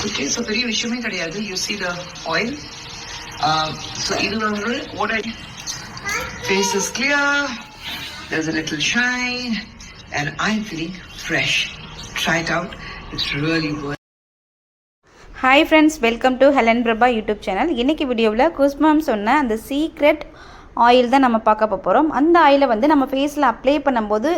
Okay so பெரிய விஷயமே கிடையாது. You see the oil so இது வந்து ஓட face is clear clear. There's a little shine. And I'm feeling fresh. Try it out. It's really worth hi friends welcome to Helen Prabha YouTube channel இன்றைக்கி வீடியோவில் குஸ்மாம் சொன்ன அந்த secret oil தான் நம்ம பார்க்க போகிறோம் அந்த ஆயிலை வந்து நம்ம ஃபேஸில் அப்ளை பண்ணும்போது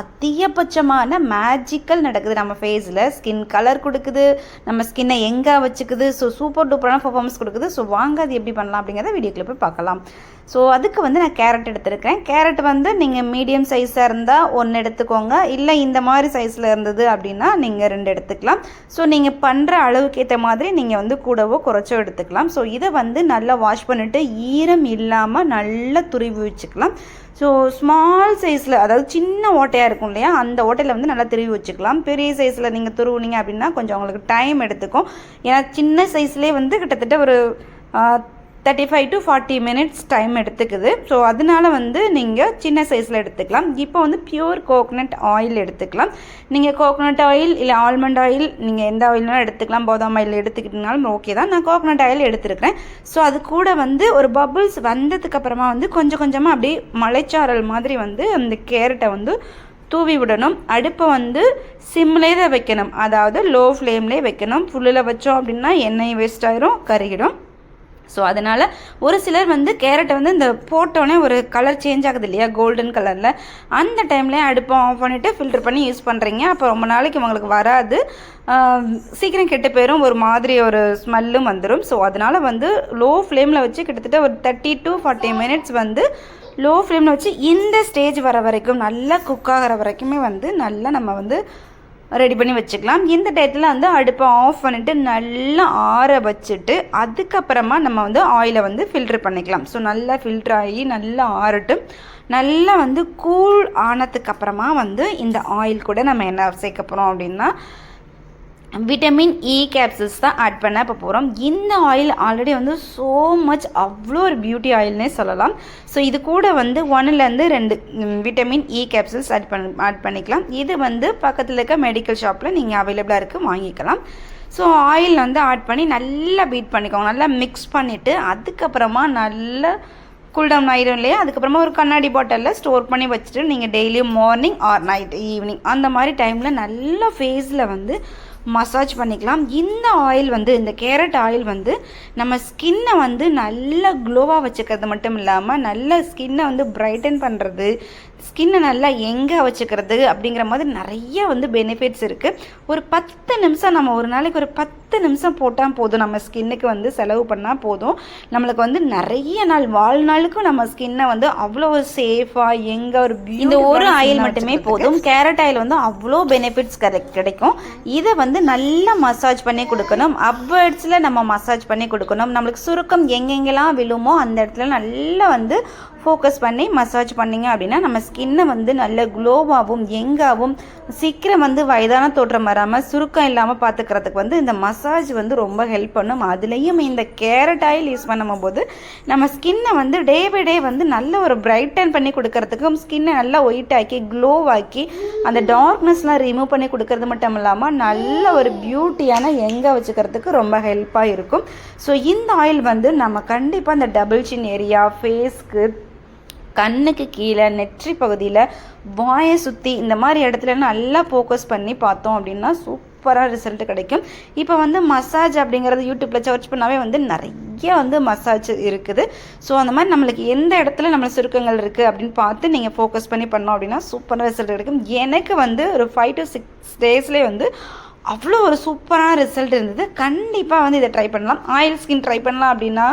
அதிகபட்சமான மேஜிக்கல் நடக்குது. நம்ம ஃபேஸில் ஸ்கின் கலர் கொடுக்குது. நம்ம ஸ்கின்னை எங்கே வச்சுக்குது? ஸோ சூப்பர் டூப்பரான பர்ஃபார்மன்ஸ் கொடுக்குது. ஸோ வாங்க அது எப்படி பண்ணலாம் அப்படிங்கிறத வீடியோக்குள்ளே போய் பார்க்கலாம். ஸோ அதுக்கு வந்து நான் கேரட் எடுத்திருக்கேன் கேரட் வந்து நீங்கள் மீடியம் சைஸாக இருந்தால் ஒன்று எடுத்துக்கோங்க. இல்லை இந்த மாதிரி சைஸில் இருந்தது அப்படின்னா நீங்கள் ரெண்டு எடுத்துக்கலாம். ஸோ நீங்கள் பண்ணுற அளவுக்கு ஏற்ற மாதிரி நீங்கள் வந்து கூடவோ குறைச்சோ எடுத்துக்கலாம். ஸோ இதை வந்து நல்லா வாஷ் பண்ணிவிட்டு ஈரம் இல்லாமல் நல்லா துருவி வச்சுக்கலாம். ஸோ ஸ்மால் சைஸில் அதாவது சின்ன ஓட்டையாக இருக்கும் இல்லையா அந்த ஓட்டையில் வந்து நல்லா திருவி வச்சுக்கலாம். பெரிய சைஸில் நீங்கள் துருவுனீங்க அப்படின்னா கொஞ்சம் உங்களுக்கு டைம் எடுத்துக்கும். ஏன்னா சின்ன சைஸ்லேயே வந்து கிட்டத்தட்ட ஒரு thirty five to forty minutes time எடுத்துக்குது. ஸோ அதனால வந்து நீங்கள் சின்ன சைஸில் எடுத்துக்கலாம். இப்போ வந்து பியூர் கோகனட் ஆயில் எடுத்துக்கலாம். நீங்கள் கோகனட் ஆயில் இல்லை ஆல்மண்ட் ஆயில் நீங்கள் எந்த ஆயில்னாலும் எடுத்துக்கலாம். பாதாம் ஆயில் எடுத்துக்கிட்டனாலும் ஓகே தான். நான் கோகனட் ஆயில் எடுத்துருக்கிறேன். ஸோ அது கூட வந்து ஒரு பபுள்ஸ் வந்ததுக்கப்புறமா வந்து கொஞ்சம் கொஞ்சமாக அப்படியே மலைச்சாரல் மாதிரி வந்து அந்த கேரட்டை வந்து தூவி விடணும். அடுப்பை வந்து சிம்லே தான் வைக்கணும். அதாவது லோ ஃப்ளேம்லேயே வைக்கணும். ஃபுல்லில் வச்சோம் அப்படின்னா எண்ணெய் வேஸ்ட் ஆயிரும் கருகிடும். ஸோ அதனால் ஒரு சிலர் வந்து கேரட்டை வந்து இந்த போட்டோன்னே ஒரு கலர் சேஞ்ச் ஆகுது இல்லையா கோல்டன் கலரில் அந்த டைம்லேயே அடுப்பை ஆஃப் பண்ணிவிட்டு ஃபில்டர் பண்ணி யூஸ் பண்ணுறீங்க அப்போ ரொம்ப நாளைக்கு உங்களுக்கு வராது. சீக்கிரம் கெட்டு போயிடும் ஒரு மாதிரி ஒரு ஸ்மெல்லும் வந்துடும் ஸோ அதனால் வந்து லோ ஃப்ளேமில் வச்சு கிட்டத்தட்ட ஒரு தேர்ட்டி டு ஃபார்ட்டி மினிட்ஸ் வந்து லோ ஃப்ளேமில் வச்சு இந்த ஸ்டேஜ் வர வரைக்கும் நல்லா குக் ஆகிற வரைக்குமே வந்து நல்லா நம்ம வந்து ரெடி பண்ணி வச்சுக்கலாம். இந்த டயத்தில் வந்து அடுப்பை ஆஃப் பண்ணிவிட்டு நல்லா ஆற வச்சுட்டு அதுக்கப்புறமா நம்ம வந்து ஆயிலை வந்து ஃபில்ட்ரு பண்ணிக்கலாம். ஸோ நல்லா ஃபில்ட்ரு ஆகி நல்லா ஆறட்டும். நல்லா வந்து கூழ் ஆனதுக்கப்புறமா வந்து இந்த ஆயில் கூட நம்ம என்ன சேர்க்க போகிறோம் அப்படின்னா விட்டமின் இ கேப்சல்ஸ் தான் ஆட் பண்ண இப்போ போகிறோம் இந்த ஆயில் ஆல்ரெடி வந்து ஸோ மச் அவ்வளோ ஒரு பியூட்டி ஆயில்னே சொல்லலாம். ஸோ இது கூட வந்து ஒன்னுலேருந்து ரெண்டு விட்டமின் இ கேப்சல்ஸ் ஆட் பண்ண ஆட் பண்ணிக்கலாம். இது வந்து பக்கத்தில் இருக்க மெடிக்கல் ஷாப்பில் நீங்கள் அவைலபிளாக இருக்குது வாங்கிக்கலாம். ஸோ ஆயில் வந்து ஆட் பண்ணி நல்லா பீட் பண்ணிக்கோங்க. நல்லா மிக்ஸ் பண்ணிவிட்டு அதுக்கப்புறமா நல்லா கூல்டவுன் ஆயிரும் இல்லையா? அதுக்கப்புறமா ஒரு கண்ணாடி பாட்டிலில் ஸ்டோர் பண்ணி வச்சுட்டு நீங்கள் டெய்லியும் மார்னிங் ஆர் நைட் ஈவினிங் அந்த மாதிரி டைமில் நல்லா ஃபேஸில் வந்து மசாஜ் பண்ணிக்கலாம். இந்த ஆயில் வந்து இந்த கேரட் ஆயில் வந்து நம்ம ஸ்கின்னை வந்து நல்ல க்ளோவாக வச்சுக்கிறது மட்டும் இல்லாமல் நல்ல ஸ்கின்னை வந்து பிரைட்டன் பண்ணுறது ஸ்கின்னை நல்லா எங்கே வச்சுக்கிறது அப்படிங்கிற மாதிரி நிறைய வந்து பெனிஃபிட்ஸ் இருக்குது ஒரு பத்து நிமிஷம் நம்ம ஒரு நாளைக்கு ஒரு பத்து நிமிஷம் போட்டால் போதும். நம்ம ஸ்கின்னுக்கு வந்து செலவு பண்ணால் போதும். நம்மளுக்கு வந்து நிறைய நாள் வாழ்நாளுக்கும் நம்ம ஸ்கின்னை வந்து அவ்வளோ சேஃபாக எங்கே ஒரு இந்த ஒரு ஆயில் மட்டுமே போதும். கேரட் ஆயில் வந்து அவ்வளோ பெனிஃபிட்ஸ் கிடைக்கும். இதை வந்து நல்லா மசாஜ் பண்ணி கொடுக்கணும். அப்வேர்ட்ஸில் நம்ம மசாஜ் பண்ணி கொடுக்கணும். நம்மளுக்கு சுருக்கம் எங்கெங்கெல்லாம் விழுமோ அந்த இடத்துல நல்லா வந்து ஃபோக்கஸ் பண்ணி மசாஜ் பண்ணிங்க அப்படின்னா நம்ம ஸ்கின்னை வந்து நல்ல க்ளோவாகவும் எங்காகவும் சீக்கிரம் வந்து வயதான தோற்றம் வராமல் சுருக்கம் இல்லாமல் பார்த்துக்கிறதுக்கு வந்து இந்த மசாஜ் வந்து ரொம்ப ஹெல்ப் பண்ணும். அதுலேயும் இந்த கேரட் ஆயில் யூஸ் பண்ணும்போது நம்ம ஸ்கின்னை வந்து டே பை டே வந்து நல்ல ஒரு பிரைட்டன் பண்ணி கொடுக்கறதுக்கும் ஸ்கின்னை நல்லா ஒயிட் ஆக்கி க்ளோ ஆக்கி அந்த டார்க்னஸ்லாம் ரிமூவ் பண்ணி கொடுக்கறது மட்டும் இல்லாமல் நல்ல ஒரு பியூட்டியான எங்கே வச்சுக்கிறதுக்கு ரொம்ப ஹெல்ப்பாக இருக்கும். ஸோ இந்த ஆயில் வந்து நம்ம கண்டிப்பாக அந்த டபுள் சின் ஏரியா ஃபேஸ்க்கு கண்ணுக்கு கீழே நெற்றி பகுதியில் வாயை சுற்றி இந்த மாதிரி இடத்துல நல்லா ஃபோக்கஸ் பண்ணி பார்த்தோம் அப்படின்னா சூப்பராக ரிசல்ட் கிடைக்கும். இப்போ வந்து மசாஜ் அப்படிங்கிறது யூடியூப்பில் சர்ச் பண்ணாவே வந்து நிறைய வந்து மசாஜ் இருக்குது. ஸோ அந்த மாதிரி நம்மளுக்கு எந்த இடத்துல நம்ம சுருக்கங்கள் இருக்குது அப்படின்னு பார்த்து நீங்கள் ஃபோக்கஸ் பண்ணி பண்ணோம் அப்படின்னா சூப்பராக ரிசல்ட் கிடைக்கும். எனக்கு வந்து ஒரு ஃபைவ் டு சிக்ஸ் டேஸ்லேயே வந்து அவ்வளோ ஒரு சூப்பரான ரிசல்ட் இருந்தது. கண்டிப்பாக வந்து இதை ட்ரை பண்ணலாம். ஆயில் ஸ்கின் ட்ரை பண்ணலாம் அப்படின்னா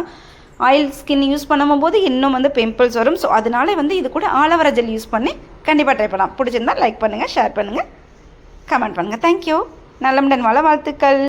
ஆயில் ஸ்கின் யூஸ் பண்ணும் போது இன்னும் வந்து பிம்பிள்ஸ் வரும். ஸோ அதனால வந்து இது கூட ஆலோவரா ஜெல் யூஸ் பண்ணி கண்டிப்பாக ட்ரை பண்ணலாம். பிடிச்சிருந்தா லைக் பண்ணுங்கள் ஷேர் பண்ணுங்கள் கமெண்ட் பண்ணுங்கள் தேங்க்யூ நல்லமுடன் வள வாழ்த்துக்கள்.